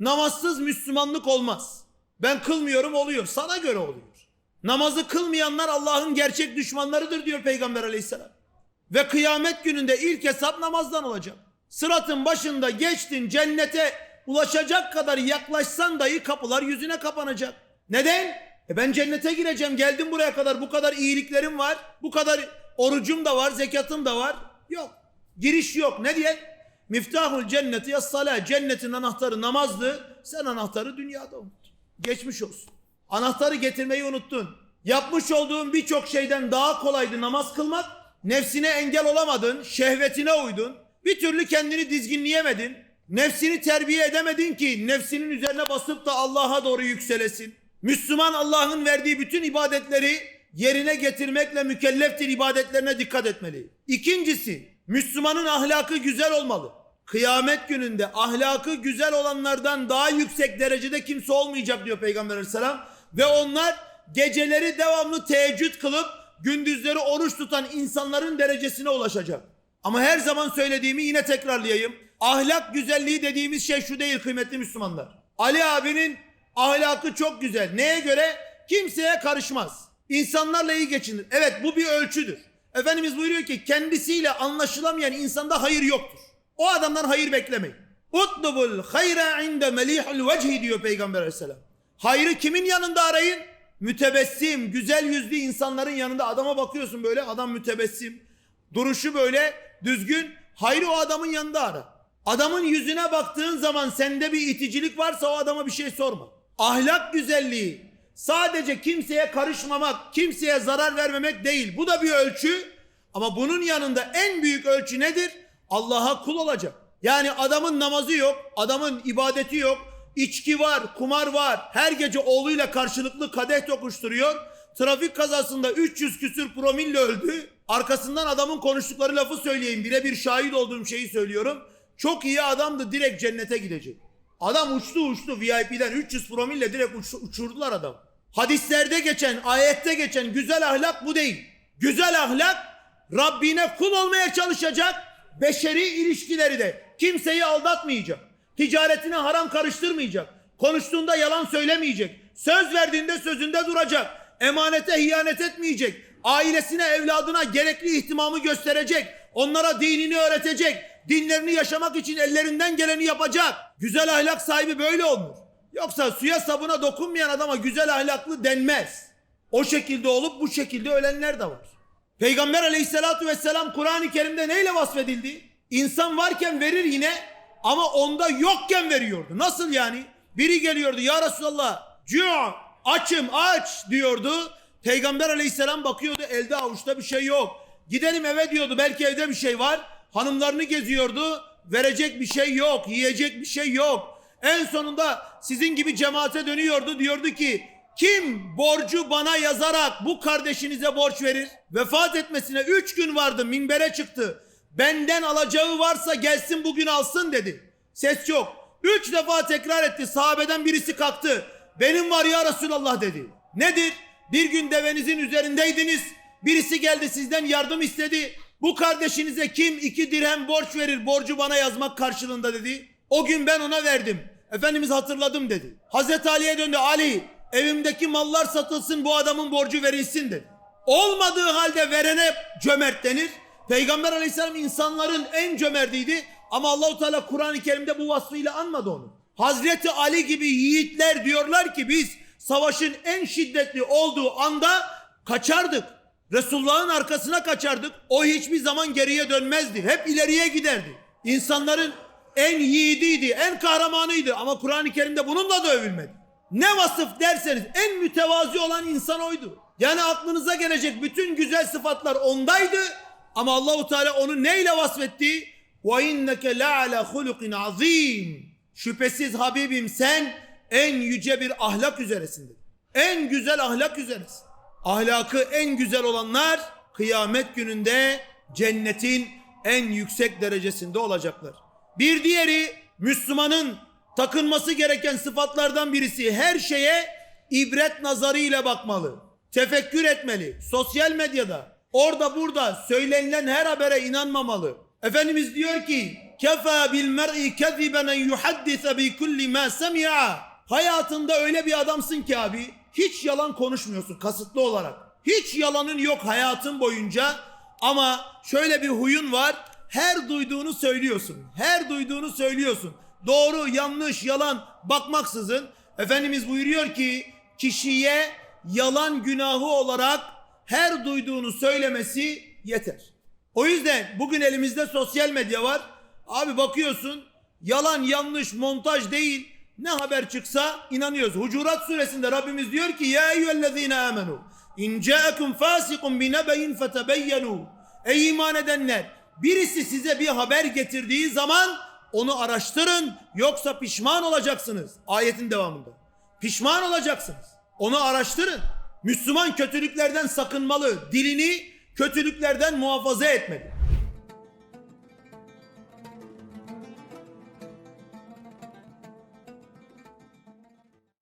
Namazsız Müslümanlık olmaz. Ben kılmıyorum oluyor. Sana göre oluyor. Namazı kılmayanlar Allah'ın gerçek düşmanlarıdır diyor Peygamber aleyhisselam. Ve kıyamet gününde ilk hesap namazdan olacak. Sıratın başında geçtin cennete ulaşacak kadar yaklaşsan dahi kapılar yüzüne kapanacak. Neden? E ben cennete gireceğim geldim buraya kadar bu kadar iyiliklerim var. Bu kadar orucum da var zekatım da var. Yok. Giriş yok. Ne diye? Miftahul cenneti ya salah. Cennetin anahtarı namazdı. Sen anahtarı dünyada unuttun. Geçmiş olsun. Anahtarı getirmeyi unuttun. Yapmış olduğun birçok şeyden daha kolaydı namaz kılmak. Nefsine engel olamadın, şehvetine uydun. Bir türlü kendini dizginleyemedin. Nefsini terbiye edemedin ki nefsinin üzerine basıp da Allah'a doğru yükselesin. Müslüman Allah'ın verdiği bütün ibadetleri yerine getirmekle mükelleftir ibadetlerine dikkat etmeli. İkincisi, Müslümanın ahlakı güzel olmalı. Kıyamet gününde ahlakı güzel olanlardan daha yüksek derecede kimse olmayacak diyor Peygamber Aleyhisselam. Ve onlar geceleri devamlı teheccüd kılıp gündüzleri oruç tutan insanların derecesine ulaşacak. Ama her zaman söylediğimi yine tekrarlayayım. Ahlak güzelliği dediğimiz şey şu değil kıymetli Müslümanlar. Ali abinin ahlakı çok güzel. Neye göre? Kimseye karışmaz. İnsanlarla iyi geçinir. Evet bu bir ölçüdür. Efendimiz buyuruyor ki kendisiyle anlaşılamayan insanda hayır yoktur. O adamdan hayır beklemeyin. Utlubul hayra inde melihul vecihi diyor Peygamber aleyhisselam. Hayrı kimin yanında arayın? Mütebessim, güzel yüzlü insanların yanında adama bakıyorsun böyle adam mütebessim. Duruşu böyle düzgün. Hayrı o adamın yanında ara. Adamın yüzüne baktığın zaman sende bir iticilik varsa o adama bir şey sorma. Ahlak güzelliği sadece kimseye karışmamak, kimseye zarar vermemek değil. Bu da bir ölçü. Ama bunun yanında en büyük ölçü nedir? Allah'a kul olacak. Yani adamın namazı yok, adamın ibadeti yok, içki var, kumar var. Her gece oğluyla karşılıklı kadeh tokuşturuyor. Trafik kazasında 300 küsür promille öldü. Arkasından adamın konuştukları lafı söyleyeyim. Birebir şahit olduğum şeyi söylüyorum. Çok iyi adamdı direkt cennete gidecek. Adam uçtu uçtu VIP'den 300 promille direkt uç- uçurdular adam. Hadislerde geçen, ayette geçen güzel ahlak bu değil. Güzel ahlak Rabbine kul olmaya çalışacak. Beşeri ilişkileri de kimseyi aldatmayacak. Ticaretine haram karıştırmayacak. Konuştuğunda yalan söylemeyecek. Söz verdiğinde sözünde duracak. Emanete hiyanet etmeyecek. Ailesine, evladına gerekli ihtimamı gösterecek. Onlara dinini öğretecek. Dinlerini yaşamak için ellerinden geleni yapacak. Güzel ahlak sahibi böyle olmuş. Yoksa suya sabuna dokunmayan adama güzel ahlaklı denmez. O şekilde olup bu şekilde ölenler de var. Peygamber aleyhissalatu vesselam Kur'an-ı Kerim'de neyle vasfedildi? İnsan varken verir yine ama onda yokken veriyordu. Nasıl yani? Biri geliyordu ya Resulallah cu' açım aç diyordu. Peygamber aleyhisselam bakıyordu elde avuçta bir şey yok. Gidelim eve diyordu belki evde bir şey var. Hanımlarını geziyordu. Verecek bir şey yok. Yiyecek bir şey yok. En sonunda sizin gibi cemaate dönüyordu. Diyordu ki kim borcu bana yazarak bu kardeşinize borç verir? Vefat etmesine üç gün vardı minbere çıktı. Benden alacağı varsa gelsin bugün alsın dedi. Ses yok. Üç defa tekrar etti. Sahabeden birisi kalktı. Benim var ya Resulallah dedi. Nedir? Bir gün devenizin üzerindeydiniz. Birisi geldi sizden yardım istedi. Bu kardeşinize kim iki dirhem borç verir borcu bana yazmak karşılığında dedi. O gün ben ona verdim. Efendimiz hatırladım dedi. Hazreti Ali'ye döndü. Ali evimdeki mallar satılsın bu adamın borcu verilsin dedi. Olmadığı halde verene cömert denir. Peygamber aleyhisselam insanların en cömertiydi. Ama Allahu Teala Kur'an-ı Kerim'de bu vasfıyla anmadı onu. Hazreti Ali gibi yiğitler diyorlar ki biz savaşın en şiddetli olduğu anda kaçardık. Resulullah'ın arkasına kaçardık. O hiçbir zaman geriye dönmezdi. Hep ileriye giderdi. İnsanların en yiğidiydi, en kahramanıydı. Ama Kur'an-ı Kerim'de bununla da övülmedi. Ne vasıf derseniz en mütevazi olan insan oydu. Yani aklınıza gelecek bütün güzel sıfatlar ondaydı. Ama Allahu Teala onu neyle vasfetti? Ve inneke la ala hulukin azim. Şüphesiz Habibim sen en yüce bir ahlak üzeresindir. En güzel ahlak üzeresin. Ahlakı en güzel olanlar kıyamet gününde cennetin en yüksek derecesinde olacaklar. Bir diğeri Müslümanın takınması gereken sıfatlardan birisi her şeye ibret nazarıyla bakmalı. Tefekkür etmeli. Sosyal medyada orada burada söylenilen her habere inanmamalı. Efendimiz diyor ki kefa bil mer'i keziben en yuhaddise bi kulli ma semi'a. Hayatında öyle bir adamsın ki abi hiç yalan konuşmuyorsun kasıtlı olarak. Hiç yalanın yok hayatın boyunca ama şöyle bir huyun var. Her duyduğunu söylüyorsun. Her duyduğunu söylüyorsun. Doğru, yanlış, yalan bakmaksızın Efendimiz buyuruyor ki kişiye yalan günahı olarak her duyduğunu söylemesi yeter. O yüzden bugün elimizde sosyal medya var. Abi bakıyorsun yalan yanlış montaj değil. Ne haber çıksa inanıyoruz. Hucurat suresinde Rabbimiz diyor ki ya eyyühellezine amenu in ca'akum fasikun bi nebeyin fetebeyyenu Ey iman edenler birisi size bir haber getirdiği zaman onu araştırın yoksa pişman olacaksınız. Ayetin devamında. Pişman olacaksınız. Onu araştırın. Müslüman kötülüklerden sakınmalı. Dilini kötülüklerden muhafaza etmeli.